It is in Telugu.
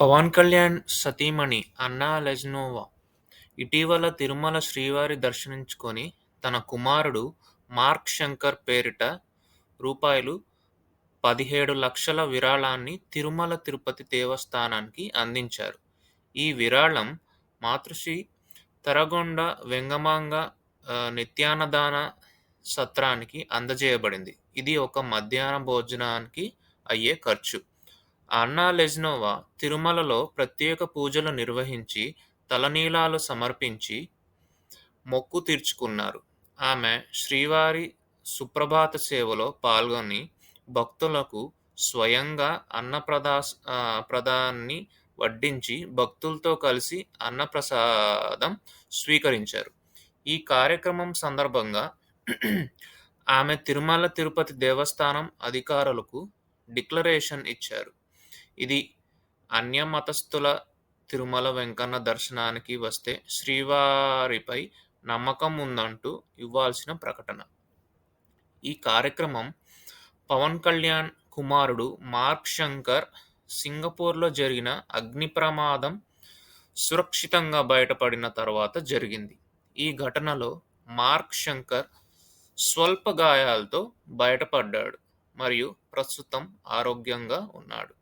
పవన్ కళ్యాణ్ సతీమణి అన్నా లెజ్నోవా ఇటీవల తిరుమల శ్రీవారి దర్శించుకొని తన కుమారుడు మార్క్ శంకర్ పేరిట రూపాయలు పదిహేడు లక్షల విరాళాన్ని తిరుమల తిరుపతి దేవస్థానానికి అందించారు. ఈ విరాళం మాతృశ్రీ తరగొండ వెంగమాంగ నిత్యానదాన సత్రానికి అందజేయబడింది. ఇది ఒక మధ్యాహ్న భోజనానికి అయ్యే ఖర్చు. అన్నా లెజ్నోవా తిరుమలలో ప్రత్యేక పూజలు నిర్వహించి తలనీలాలు సమర్పించి మొక్కు తీర్చుకున్నారు. ఆమె శ్రీవారి సుప్రభాత సేవలో పాల్గొని భక్తులకు స్వయంగా అన్నప్రసాదాన్ని వడ్డించి భక్తులతో కలిసి అన్నప్రసాదం స్వీకరించారు. ఈ కార్యక్రమం సందర్భంగా ఆమె తిరుమల తిరుపతి దేవస్థానం అధికారులకు డిక్లరేషన్ ఇచ్చారు. ఇది అన్యమతస్థుల తిరుమల వెంకన్న దర్శనానికి వస్తే శ్రీవారిపై నమ్మకం ఉందంటూ ఇవ్వాల్సిన ప్రకటన. ఈ కార్యక్రమం పవన్ కళ్యాణ్ కుమారుడు మార్క్ శంకర్ సింగపూర్లో జరిగిన అగ్ని ప్రమాదం సురక్షితంగా బయటపడిన తర్వాత జరిగింది. ఈ ఘటనలో మార్క్ శంకర్ స్వల్ప గాయాలతో బయటపడ్డాడు మరియు ప్రస్తుతం ఆరోగ్యంగా ఉన్నాడు.